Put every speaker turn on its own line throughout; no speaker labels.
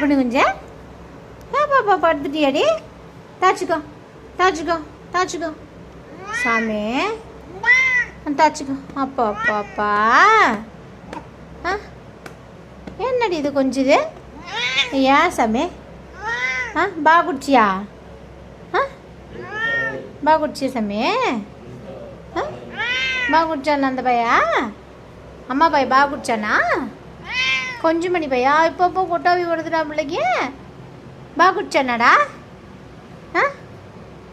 அப்படின்னு குஞ்ச. பாப்பா படுத்துட்டியாடி தாச்சுக்கோ தாச்சுக்கோ தாச்சுக்கோ. சாமி. தாச்சுக்கோ. அப்பா அப்பா அப்பா. ஆ என்னடி இது கொஞ்சம் இது? ஏன் சாமி. ஆ பா குடிச்சியா? ஆ பா குடிச்சியா சாமி? ஆ பா குடிச்சானா அந்த பையா? அம்மா பாய் பா குடிச்சானா? கொஞ்சம் மணி பையா? இப்போ இப்போ கொட்டாவி வருதுடா பிள்ளைக்கு. பா குடிச்சானாடா ஆ?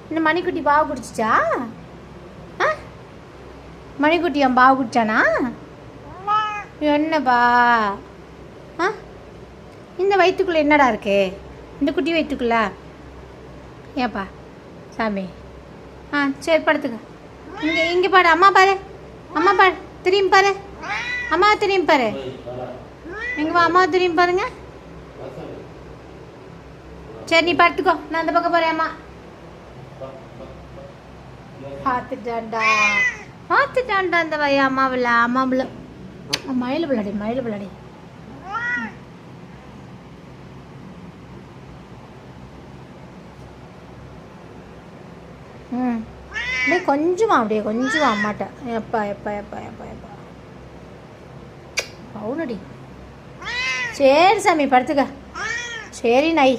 இந்த மணிக்குட்டி பாவ குடிச்சிச்சா ஆ? மணிக்குட்டி அவன் பாவ குடிச்சானா என்னப்பா? ஆ? இந்த வயிற்றுக்குள்ளே என்னடா இருக்கு? இந்த குட்டி வயிற்றுக்குள்ள ஏப்பா சாமி. ஆ சரி படுத்துக்க. இங்கே இங்கே பாரு அம்மா பாரு. அம்மா பாரு திரும்பி பாரு. அம்மா திரும்பி பாரு. எங்கள் அம்மா திரும்பி பாருங்க. சரி நீ படுத்துக்கோ. நான் அந்த பக்கம் போறேன் அம்மா. பார்த்துட்டான்டா. பார்த்துட்டான்டா அந்த வய அம்மாவில். அம்மாவில். மயில் விளாடி மயில் விளாடி ம். அப்படியே கொஞ்சமா அப்படியே கொஞ்சமா அம்மாட்ட. எப்பா எப்பா எப்பா எப்பா எப்பா. பவுனடி. சரி சாமி படுத்துக்க. சரி நாய்.